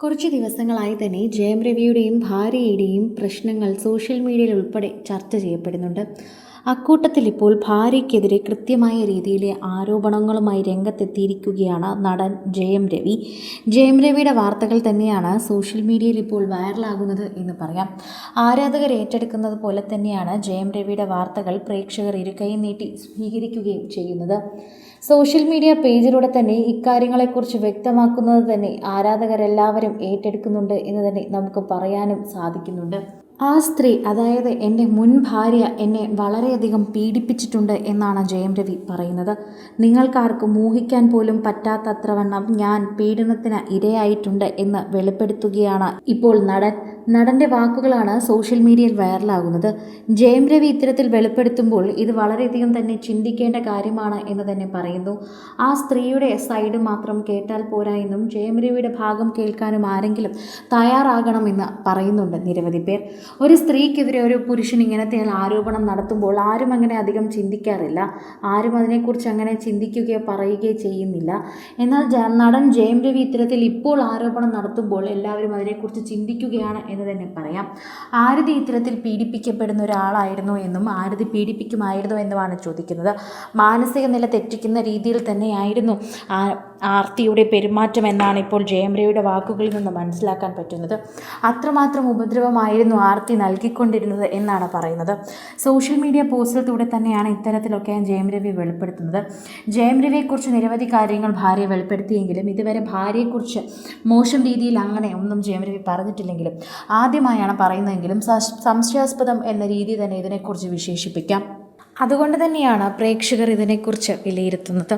കുറച്ച് ദിവസങ്ങളായി തന്നെ ജയം രവിയുടെയും ഭാര്യയുടെയും പ്രശ്നങ്ങൾ സോഷ്യൽ മീഡിയയിൽ ഉൾപ്പെടെ ചർച്ച ചെയ്യപ്പെടുന്നുണ്ട്. അക്കൂട്ടത്തിൽ ഇപ്പോൾ ഭാര്യയ്ക്കെതിരെ കൃത്യമായ രീതിയിലെ ആരോപണങ്ങളുമായി രംഗത്തെത്തിയിരിക്കുകയാണ് നടൻ ജയം രവി. ജയം രവിയുടെ വാർത്തകൾ തന്നെയാണ് സോഷ്യൽ മീഡിയയിൽ ഇപ്പോൾ വൈറലാകുന്നത് എന്ന് പറയാം. ആരാധകർ ഏറ്റെടുക്കുന്നത് പോലെ തന്നെയാണ് ജയം രവിയുടെ വാർത്തകൾ പ്രേക്ഷകർ ഇരുകൈ നീട്ടി സ്വീകരിക്കുകയും ചെയ്യുന്നത്. സോഷ്യൽ മീഡിയ പേജിലൂടെ തന്നെ ഇക്കാര്യങ്ങളെക്കുറിച്ച് വ്യക്തമാക്കുന്നത് തന്നെ ആരാധകരെല്ലാവരും ഏറ്റെടുക്കുന്നുണ്ട് എന്ന് തന്നെ നമുക്ക് പറയാനും സാധിക്കുന്നുണ്ട്. ആ സ്ത്രീ അതായത് എന്റെ മുൻ ഭാര്യ എന്നെ വളരെയധികം പീഡിപ്പിച്ചിട്ടുണ്ട് എന്നാണ് ജയം രവി പറയുന്നത്. നിങ്ങൾക്കാർക്കും ഊഹിക്കാൻ പോലും പറ്റാത്തത്രവണ്ണം ഞാൻ പീഡനത്തിന് ഇരയായിട്ടുണ്ട് എന്ന് വെളിപ്പെടുത്തുകയാണ് ഇപ്പോൾ നടൻ. നടന്റെ വാക്കുകളാണ് സോഷ്യൽ മീഡിയയിൽ വൈറലാകുന്നത്. ജയം രവി ഇത്തരത്തിൽ വെളിപ്പെടുത്തുമ്പോൾ ഇത് വളരെയധികം തന്നെ ചിന്തിക്കേണ്ട കാര്യമാണ് എന്ന് തന്നെ പറയുന്നു. ആ സ്ത്രീയുടെ സൈഡ് മാത്രം കേട്ടാൽ പോരാ എന്നും ജയം രവിയുടെ ഭാഗം കേൾക്കാനും ആരെങ്കിലും തയ്യാറാകണമെന്ന് പറയുന്നുണ്ട് നിരവധി പേർ. ഒരു സ്ത്രീക്കെതിരെ ഒരു പുരുഷൻ ഇങ്ങനത്തെ ആരോപണം നടത്തുമ്പോൾ ആരും അങ്ങനെ അധികം ചിന്തിക്കാറില്ല. ആരും അതിനെക്കുറിച്ച് അങ്ങനെ ചിന്തിക്കുകയോ പറയുകയോ ചെയ്യുന്നില്ല. എന്നാൽ നടൻ ജയം രവി ഇത്തരത്തിൽ ഇപ്പോൾ ആരോപണം നടത്തുമ്പോൾ എല്ലാവരും അതിനെക്കുറിച്ച് ചിന്തിക്കുകയാണ് എന്ന് തന്നെ പറയാം. ആരതി ഇത്തരത്തിൽ പീഡിപ്പിക്കപ്പെടുന്ന ഒരാളായിരുന്നു എന്നും ആരതി പീഡിപ്പിക്കുമായിരുന്നു എന്നുമാണ് ചോദിക്കുന്നത്. മാനസിക നില തെറ്റിക്കുന്ന രീതിയിൽ തന്നെയായിരുന്നു. ആർത്തിയുടെ പെരുമാറ്റം എന്നാണ് ഇപ്പോൾ ജയം രവിയുടെ വാക്കുകളിൽ നിന്ന് മനസ്സിലാക്കാൻ പറ്റുന്നത്. അത്രമാത്രം ഉപദ്രവമായിരുന്നു ആർത്തി നൽകിക്കൊണ്ടിരുന്നത് എന്നാണ് പറയുന്നത്. സോഷ്യൽ മീഡിയ പോസ്റ്റിലൂടെ തന്നെയാണ് ഇത്തരത്തിലൊക്കെ ജയം രവി വെളിപ്പെടുത്തുന്നത്. ജയം രവിയെക്കുറിച്ച് നിരവധി കാര്യങ്ങൾ ഭാര്യ വെളിപ്പെടുത്തിയെങ്കിലും ഇതുവരെ ഭാര്യയെക്കുറിച്ച് മോശം രീതിയിൽ അങ്ങനെ ഒന്നും ജയം രവി പറഞ്ഞിട്ടില്ലെങ്കിലും ആദ്യമായാണ് പറയുന്നതെങ്കിലും സംശയാസ്പദം എന്ന രീതി തന്നെ ഇതിനെക്കുറിച്ച് വിശേഷിപ്പിക്കാം. അതുകൊണ്ട് തന്നെയാണ് പ്രേക്ഷകർ ഇതിനെക്കുറിച്ച് വിലയിരുത്തുന്നത്.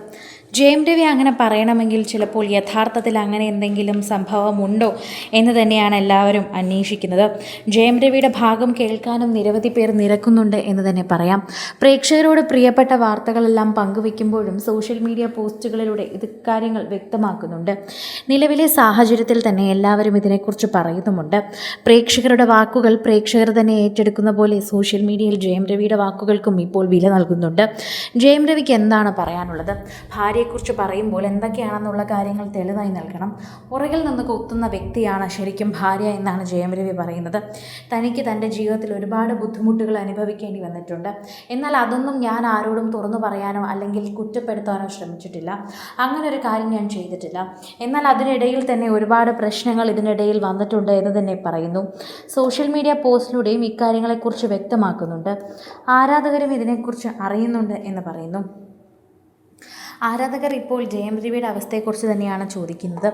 ജയം രവി അങ്ങനെ പറയണമെങ്കിൽ ചിലപ്പോൾ യഥാർത്ഥത്തിൽ അങ്ങനെ എന്തെങ്കിലും സംഭവമുണ്ടോ എന്ന് തന്നെയാണ് എല്ലാവരും അന്വേഷിക്കുന്നത്. ജയം രവിയുടെ ഭാഗം കേൾക്കാനും നിരവധി പേർ നിരക്കുന്നുണ്ട് എന്ന് തന്നെ പറയാം. പ്രേക്ഷകരോട് പ്രിയപ്പെട്ട വാർത്തകളെല്ലാം പങ്കുവെക്കുമ്പോഴും സോഷ്യൽ മീഡിയ പോസ്റ്റുകളിലൂടെ ഇത് കാര്യങ്ങൾ വ്യക്തമാക്കുന്നുണ്ട്. നിലവിലെ സാഹചര്യത്തിൽ തന്നെ എല്ലാവരും ഇതിനെക്കുറിച്ച് പറയുന്നുമുണ്ട്. പ്രേക്ഷകരുടെ വാക്കുകൾ പ്രേക്ഷകർ തന്നെ ഏറ്റെടുക്കുന്ന പോലെ സോഷ്യൽ മീഡിയയിൽ ജയം രവിയുടെ വാക്കുകൾക്കും ഇപ്പോൾ വില നൽകുന്നുണ്ട്. ജയം രവിക്ക് എന്താണ് പറയാനുള്ളത്? ഭാര്യയെക്കുറിച്ച് പറയുമ്പോൾ എന്തൊക്കെയാണെന്നുള്ള കാര്യങ്ങൾ തെളിവായി നൽകണം. പുറകിൽ നിന്ന് കൊത്തുന്ന വ്യക്തിയാണ് ശരിക്കും ഭാര്യ എന്നാണ് ജയം രവി പറയുന്നത്. തനിക്ക് തന്റെ ജീവിതത്തിൽ ഒരുപാട് ബുദ്ധിമുട്ടുകൾ അനുഭവിക്കേണ്ടി വന്നിട്ടുണ്ട്. എന്നാൽ അതൊന്നും ഞാൻ ആരോടും തുറന്നു പറയാനോ അല്ലെങ്കിൽ കുറ്റപ്പെടുത്താനോ ശ്രമിച്ചിട്ടില്ല. അങ്ങനെ ഒരു കാര്യം ഞാൻ ചെയ്തിട്ടില്ല. എന്നാൽ അതിനിടയിൽ തന്നെ ഒരുപാട് പ്രശ്നങ്ങൾ ഇതിനിടയിൽ വന്നിട്ടുണ്ട് എന്ന് തന്നെ പറയുന്നു. സോഷ്യൽ മീഡിയ പോസ്റ്റിലൂടെയും ഇക്കാര്യങ്ങളെക്കുറിച്ച് വ്യക്തമാക്കുന്നുണ്ട്. ആരാധകരും ഇതിനെക്കുറിച്ച് അറിയുന്നുണ്ട് എന്ന് പറയുന്നു. ആരാധകർ ഇപ്പോൾ ജയം രവിയുടെ അവസ്ഥയെക്കുറിച്ച് തന്നെയാണ് ചോദിക്കുന്നത്.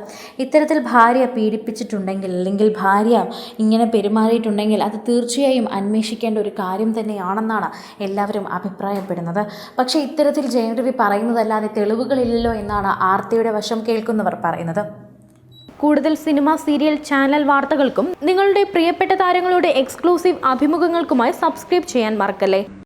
ഇത്തരത്തിൽ ഭാര്യ പീഡിപ്പിച്ചിട്ടുണ്ടെങ്കിൽ അല്ലെങ്കിൽ ഭാര്യ ഇങ്ങനെ പെരുമാറിയിട്ടുണ്ടെങ്കിൽ അത് തീർച്ചയായും അന്വേഷിക്കേണ്ട ഒരു കാര്യം തന്നെയാണെന്നാണ് എല്ലാവരും അഭിപ്രായപ്പെടുന്നത്. പക്ഷേ ഇത്തരത്തിൽ ജയം രവി പറയുന്നതല്ലാതെ തെളിവുകളില്ലല്ലോ എന്നാണ് ആർത്തിയുടെ വശം കേൾക്കുന്നവർ പറയുന്നത്. കൂടുതൽ സിനിമ സീരിയൽ ചാനൽ വാർത്തകൾക്കും നിങ്ങളുടെ പ്രിയപ്പെട്ട താരങ്ങളുടെ എക്സ്ക്ലൂസീവ് അഭിമുഖങ്ങൾക്കുമായി സബ്സ്ക്രൈബ് ചെയ്യാൻ മറക്കല്ലേ?